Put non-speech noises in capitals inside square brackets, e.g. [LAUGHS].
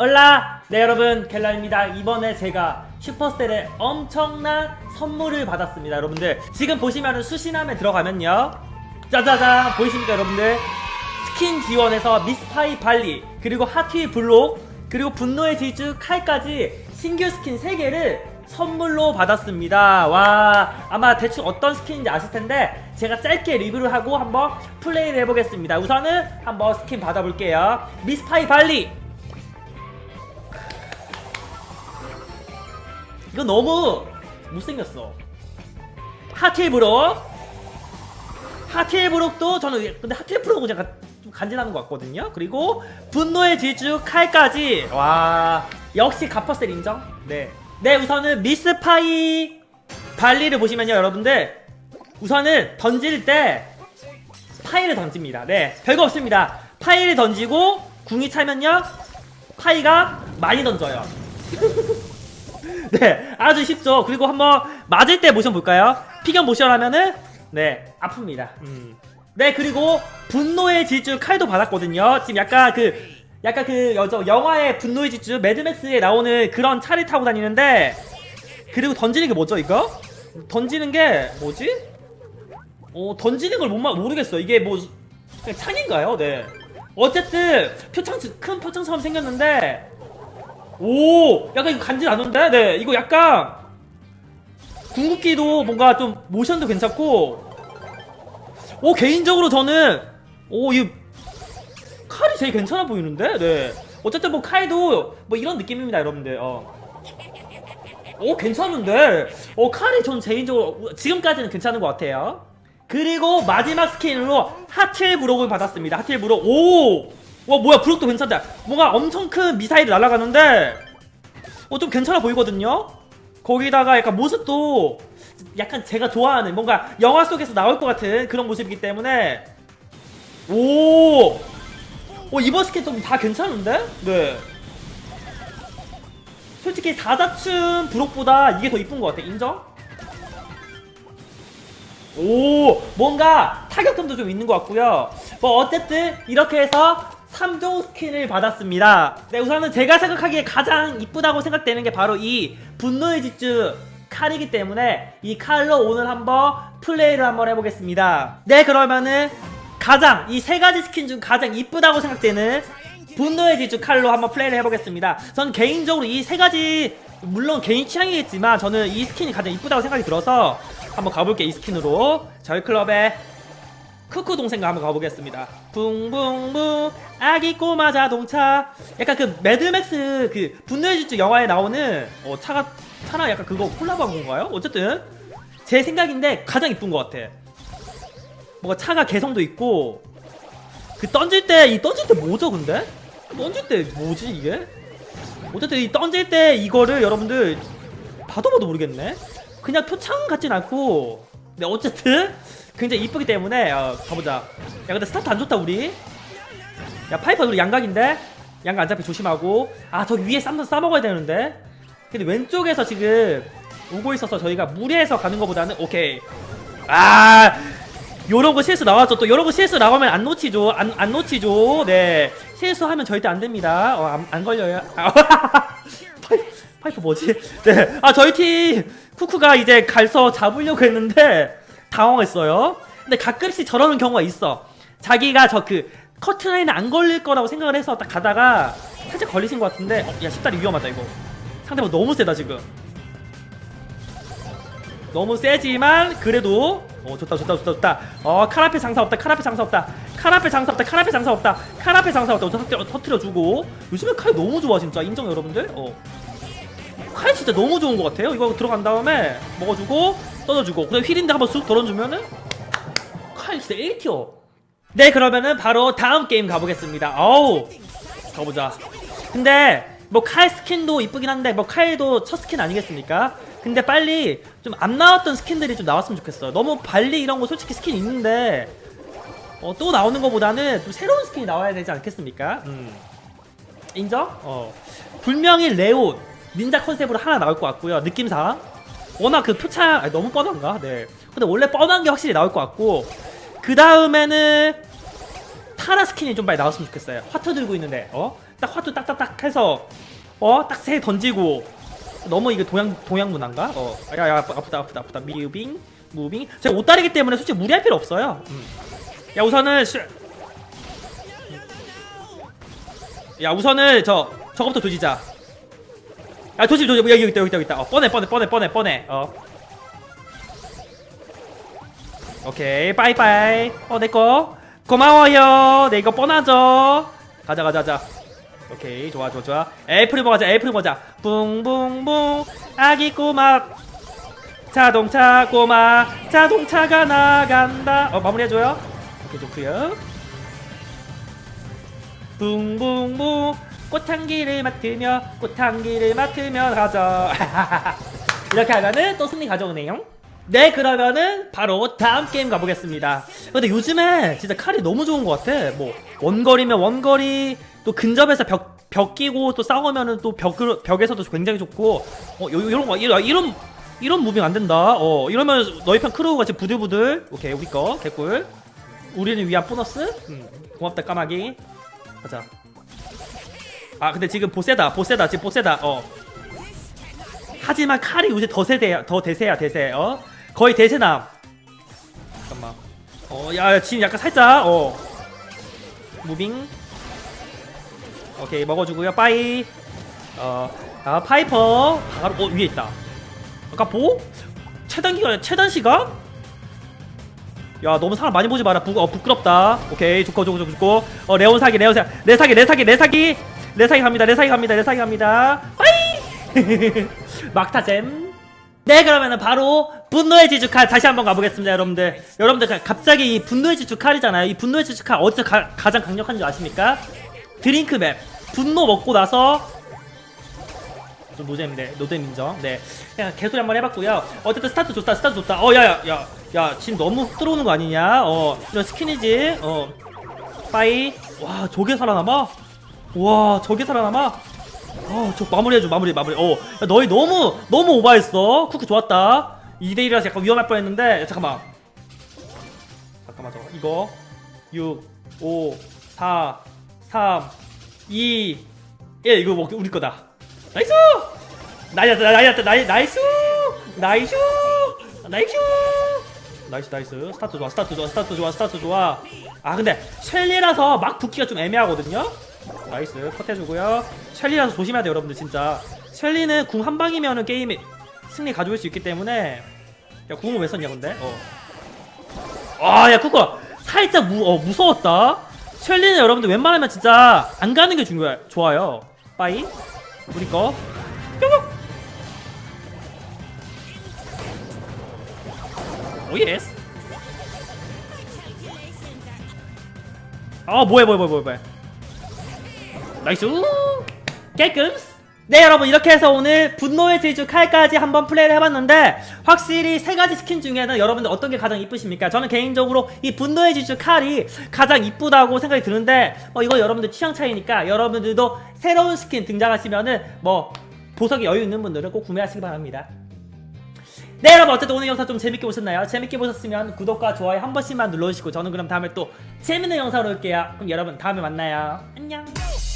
얼라! 네 여러분. 켈라입니다. 이번에 제가 슈퍼스텔에 엄청난 선물을 받았습니다 여러분들. 지금 보시면은 수신함에 들어가면요. 짜자잔! 보이십니까 여러분들? 스킨 지원에서 미스파이 발리 그리고 하트의 블록 그리고 분노의 질주 칼까지 신규 스킨 3개를 선물로 받았습니다. 와 아마 대충 어떤 스킨인지 아실 텐데 제가 짧게 리뷰를 하고 한번 플레이를 해보겠습니다. 우선은 한번 스킨 받아볼게요. 미스파이 발리 이거 너무 못생겼어. 하트의 브록. 하트의 브록도 저는 근데 하트의 브록은 약간 좀 간지나는 것 같거든요. 그리고 분노의 질주 칼까지 와 역시 가퍼셀 인정. 네. 네 우선은 미스파이 발리를 보시면요 여러분들 우선은 던질 때 파이를 던집니다. 네 별거 없습니다. 파이를 던지고 궁이 차면요 파이가 많이 던져요. [LAUGHS] [LAUGHS] 네, 아주 쉽죠. 그리고 한번 맞을 때 모션 볼까요? 피겨 모션 하면은 네, 아픕니다. 음. 네, 그리고 분노의 질주 칼도 받았거든요. 지금 약간 그 약간 그 여저 영화의 분노의 질주 매드맥스에 나오는 그런 차를 타고 다니는데 그리고 던지는 게 뭐죠, 이거? 던지는 게 뭐지? 어, 던지는 걸 못 모르겠어. 이게 뭐 그냥 창인가요? 네. 어쨌든 표창 큰 표창처럼 생겼는데 오! 약간 이거 간지 나는데? 네 이거 약간 궁극기도 뭔가 좀 모션도 괜찮고. 오 개인적으로 저는 오 이 칼이 제일 괜찮아 보이는데? 네. 어쨌든 뭐 칼도 뭐 이런 느낌입니다 여러분들. 어. 오 괜찮은데? 어 칼이 전 개인적으로 지금까지는 괜찮은 것 같아요. 그리고 마지막 스킨으로 하트의 브록을 받았습니다. 하트의 브록 오 와 뭐야 브록도 괜찮다 뭔가 엄청 큰 미사일이 날아가는데 어 좀 괜찮아 보이거든요 거기다가 약간 모습도 약간 제가 좋아하는 뭔가 영화 속에서 나올 것 같은 그런 모습이기 때문에 오, 오 이번 스킨 좀다 괜찮은데? 네. 솔직히 사자춤 브록보다 이게 더 이쁜 것 같아. 인정? 오, 뭔가 타격감도 좀 있는 것 같고요. 뭐 어쨌든 이렇게 해서 3종 스킨을 받았습니다. 네, 우선은 제가 생각하기에 가장 이쁘다고 생각되는 게 바로 이 분노의 질주 칼이기 때문에 이 칼로 오늘 한번 플레이를 한번 해보겠습니다. 네, 그러면은 가장 이 세 가지 스킨 중 가장 이쁘다고 생각되는 분노의 질주 칼로 한번 플레이를 해보겠습니다. 저는 개인적으로 이 세 가지 물론 개인 취향이겠지만 저는 이 스킨이 가장 이쁘다고 생각이 들어서 한번 가볼게요. 이 스킨으로 저희 클럽에 크크 동생과 한번 가보겠습니다. 붕붕붕 아기 꼬마 자동차. 약간 그 매드맥스 그 분노의 질주 영화에 나오는 어, 차가 차랑 약간 그거 콜라보한 건가요? 어쨌든 제 생각인데 가장 이쁜 것 같아. 뭔가 차가 개성도 있고 그 던질 때 이 던질 때 뭐죠 근데? 던질 때 뭐지 이게? 어쨌든 이 던질 때 이거를 여러분들 봐도 봐도 모르겠네. 그냥 표창 같진 않고 근데 어쨌든 굉장히 이쁘기 때문에 어, 가보자. 야 근데 스타트 안 좋다 우리. 야 파이퍼 우리 양각인데? 양각 안 잡히 조심하고. 아 저기 위에 쌈 싸먹어야 되는데? 근데 왼쪽에서 지금 오고 있어서 저희가 무리해서 가는 것보다는 오케이. 아 요런 거 실수 나왔죠. 또 요런 거 실수 나오면 안 놓치죠. 안, 안 놓치죠. 네. 실수하면 절대 안 됩니다. 어, 안, 안 걸려요. [LAUGHS] 아, 파이, 파이프 뭐지? 네아 저희 팀 쿠쿠가 이제 갈서 잡으려고 했는데 당황했어요. 근데 가끔씩 저러는 경우가 있어. 자기가 저 그 커트라인에 안 걸릴 거라고 생각을 해서 딱 가다가 살짝 걸리신 것 같은데 어, 야 십다리 위험하다 이거. 상대방 너무 세다 지금. 너무 세지만 그래도 어 좋다 좋다 좋다 좋다. 어 카라페 장사 없다 카라페 장사 없다. 카라페 장사 없다 카라페 장사 없다. 카라페 장사 없다. 터트려, 터트려주고. 요즘에 칼 너무 좋아 진짜. 인정 여러분들? 어 칼 진짜 너무 좋은 것 같아요. 이거 들어간 다음에 먹어주고 떠져주고 그다음 휠인데 한번 쑥 덜어주면은 칼 진짜 1티어 네 그러면은 바로 다음 게임 가보겠습니다 어우 가보자 근데 뭐 칼 스킨도 이쁘긴 한데 뭐 칼도 첫 스킨 아니겠습니까? 근데 빨리 좀 안 나왔던 스킨들이 좀 나왔으면 좋겠어요. 너무 발리 이런 거 솔직히 스킨 있는데 어, 또 나오는 것보다는 좀 새로운 스킨이 나와야 되지 않겠습니까? 음. 인정? 어. 분명히 레온 닌자 컨셉으로 하나 나올 것 같고요. 느낌상 워낙 그 표창 아니, 너무 뻔한가? 네. 근데 원래 뻔한 게 확실히 나올 것 같고 그 다음에는 타라 스킨이 좀 빨리 나왔으면 좋겠어요. 화터 들고 있는데, 어? 딱 화투 딱딱딱 해서 어딱새 던지고 너무 이거 동양 동양 문화인가? 어, 야야 아프다 아프다 아프다 무빙 무빙. 제가 옷다리기 때문에 솔직히 무리할 필요 없어요. 음. 야 우선은 시... 야 우선은 저 저거부터 조지자. 야 조심 조심 여기 여기 있다 여기 있다 여기 있다. 어 뻔해 뻔해 뻔해 뻔해 뻔해. 어. 오케이 빠이빠이. 어 내거 고마워요. 내 이거 뻔하죠. 가자 가자 가자. 오케이 좋아 좋아 좋아. 애플이 먹자 애플이 먹자. 붕붕붕 아기 꼬마 자동차 꼬마 자동차가 나간다. 어 마무리해줘요. 오케이 좋고요. 붕붕붕 꽃향기를 맡으며 꽃향기를 맡으며 가자. [LAUGHS] 이렇게 하면은 또 승리 가져오네요. 네 그러면은 바로 다음 게임 가보겠습니다. 근데 요즘에 진짜 칼이 너무 좋은 것 같아. 뭐 원거리면 원거리 또 근접해서 벽, 벽 끼고 또 싸우면은 또 벽, 벽에서도 굉장히 좋고. 어 요, 요런 거 이런 이런 이런 무빙 안 된다. 어 이러면 너희 편 크로우가 지금 부들부들. 오케이 우리 거 개꿀. 우리를 위한 보너스. 음, 고맙다 까마귀. 가자. 아 근데 지금 보세다 보세다 지금 보세다 어. 하지만 칼이 요새 더 세대 더 대세야 대세 어 거의 대세남. 잠깐만. 어야 야, 지금 약간 살짝 어. 무빙. 오케이 먹어주고요 빠이. 어아 파이퍼 바로 어 위에 있다. 아까 보? 최단 기간 최단 시간? 야 너무 사람 많이 보지 마라 부, 어, 부끄럽다 오케이 좋고 좋고 좋고 좋고 어 레온 사기 레온 사기 내 사기 내 사기 내 사기 내 사기 갑니다. 내 사기 갑니다. 내 사기 갑니다. 빠이! [LAUGHS] 막타잼. 네 그러면은 바로 분노의 지주 칼 다시 한번 가보겠습니다 여러분들. 여러분들 가- 갑자기 이 분노의 지주 칼이잖아요. 이 분노의 지주 칼 어디서 가, 가장 강력한 줄 아십니까? 드링크 맵. 분노 먹고 나서 좀 노잼인데 노잼 인정? 네. 그냥 개소리 한번 해봤고요. 어쨌든 스타트 좋다 스타트 좋다. 어 야야 야 야 지금 너무 훅 들어오는 거 아니냐? 어 이런 스킨이지? 어. 빠이. 와 저게 살아남아 와 저게 살아남아? 어저 마무리해줘 마무리 마무리. 어 야, 너희 너무 너무 오버했어. 쿠크 좋았다. 2대1이라서 약간 위험할 뻔했는데 야, 잠깐만. 잠깐만 저거. 이거. 6 5 4 3 2 1 이거 뭐 우리 거다. 나이스! 나이스 나이스 나이스! 나이스! 나이스! 나이스 나이스 나이스. 스타트 좋아 스타트 좋아 스타트 좋아 스타트 좋아. 아 근데 셸리라서 막 붙기가 좀 애매하거든요? 나이스 컷 해주고요. 셸리라서 조심해야 돼 여러분들 진짜. 셸리는 궁 한 방이면은 게임 승리 가져올 수 있기 때문에. 야 궁을 왜 썼냐 근데? 어. 아야 쿠커 살짝 무, 어, 무서웠다. 셸리는 여러분들 웬만하면 진짜 안 가는 게 중요해 좋아요. 빠이. 우리 거. 뾰국 오 예스 아 뭐해 뭐해 뭐해 뭐해 나이스 깨끔 네 여러분 이렇게 해서 오늘 분노의 질주 칼까지 한번 플레이를 해봤는데 확실히 세 가지 스킨 중에는 여러분들 어떤 게 가장 이쁘십니까? 저는 개인적으로 이 분노의 질주 칼이 가장 이쁘다고 생각이 드는데 뭐 이거 여러분들 취향 차이니까 여러분들도 새로운 스킨 등장하시면은 뭐 보석이 여유 있는 분들은 꼭 구매하시기 바랍니다. 네 여러분 어쨌든 오늘 영상 좀 재밌게 보셨나요? 재밌게 보셨으면 구독과 좋아요 한 번씩만 눌러주시고 저는 그럼 다음에 또 재밌는 영상으로 올게요. 그럼 여러분 다음에 만나요. 안녕.